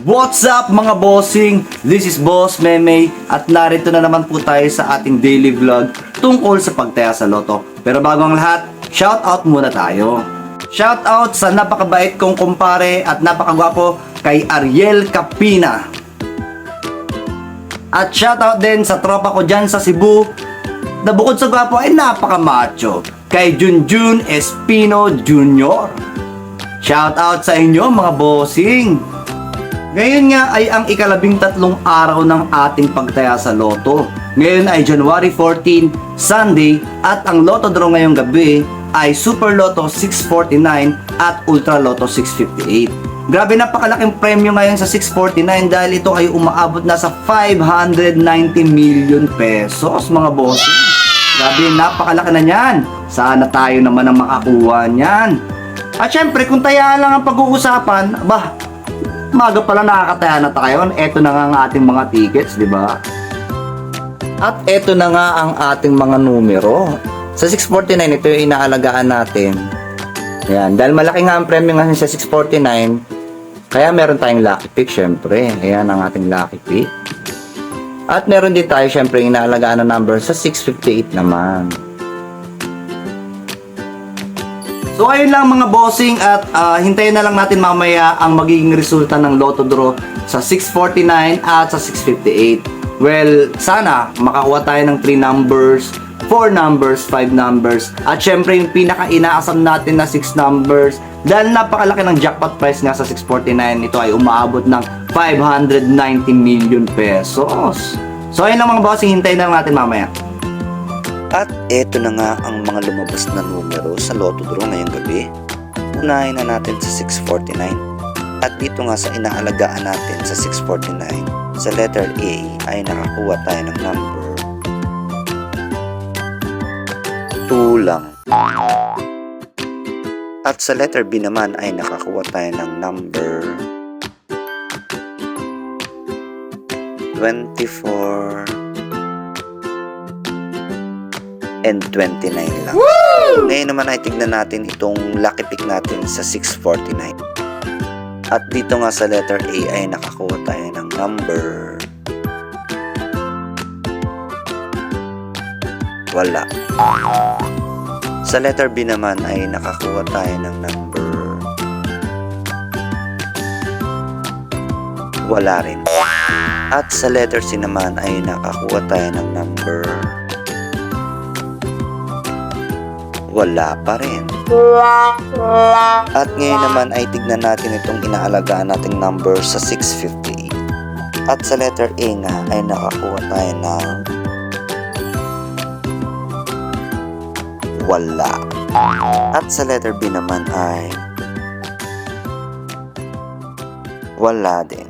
What's up mga bossing? This is Boss Meme at narito na naman po tayo sa ating daily vlog tungkol sa pagtaya sa loto. Pero bago ang lahat, shout out muna tayo. Shout out sa napakabait kong kumpare at napakagwapo kay Ariel Capina. At shout out din sa tropa ko dyan sa Cebu na bukod sa gwapo ay napakamacho kay Junjun Espino Jr. Shout out sa inyo mga bossing! Ngayon nga ay ang ikalabing tatlong araw ng ating pagtaya sa loto. Ngayon ay January 14, Sunday at ang loto draw ngayong gabi ay Super Loto 649 at Ultra Loto 658. Grabe napakalaking premyo ngayon sa 649 dahil ito ay umaabot na sa 590 million pesos mga bossing. Grabe napakalaki na niyan. Sana tayo naman ang makakuha niyan. At syempre kung taya lang ang pag-uusapan, bah, Maga pala nakakataya na tayo. Ito na nga ang ating mga tickets, di ba? At ito na nga ang ating mga numero. Sa 649, ito yung inaalagaan natin. Ayan. Dahil malaki nga ang premyo ngayon sa 649, kaya meron tayong lucky pick, syempre. Ayan ang ating lucky pick. At meron din tayo, syempre, inaalagaan na number sa 658 naman. So ayun lang mga bossing at ah, hintayin na lang natin mamaya ang magiging resulta ng Lotto Draw sa 649 at sa 658. Well, sana makakuha tayo ng 3 numbers, 4 numbers, 5 numbers at syempre yung pinaka-inaasam natin na 6 numbers dahil napakalaki ng jackpot price nga sa 649 ito ay umaabot ng 590 million pesos. So ayun lang mga bossing, hintayin na lang natin mamaya. At eto na nga ang mga lumabas na numero sa Lotto Draw ngayong gabi. Unahin na natin sa 649. At dito nga sa inaalagaan natin sa 649, sa letter A ay nakakuha tayo ng number 2 lang. At sa letter B naman ay nakakuha tayo ng number 24 and 29 lang. Ngayon naman ay tignan natin itong lucky pick natin sa 649. At dito nga sa letter A ay nakakuha tayo ng number wala. Sa letter B naman ay nakakuha tayo ng number wala rin. At sa letter C naman ay nakakuha tayo ng number wala pa rin. At ngayon naman ay tignan natin itong inaalagaan nating number sa 658. At sa letter A nga ay nakakuha tayo ng wala. At sa letter B naman ay wala din.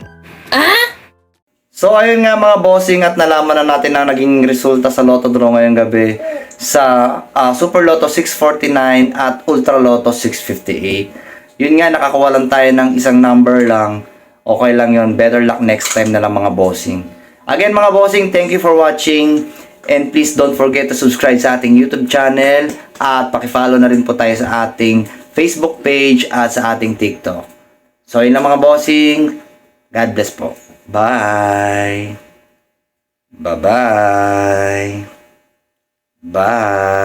So ayun nga mga bossing at nalaman na natin ang naging resulta sa Lotto Draw ngayong gabi sa ah, Super Lotto 649 at Ultra Lotto 658. Yun nga nakakuha lang tayo ng isang number lang. Okay lang yun. Better luck next time na lang mga bossing. Again mga bossing, thank you for watching. And please don't forget to subscribe sa ating YouTube channel at pakifollow na rin po tayo sa ating Facebook page at sa ating TikTok. So yun lang mga bossing. God bless po. Bye. Bye-bye. Bye.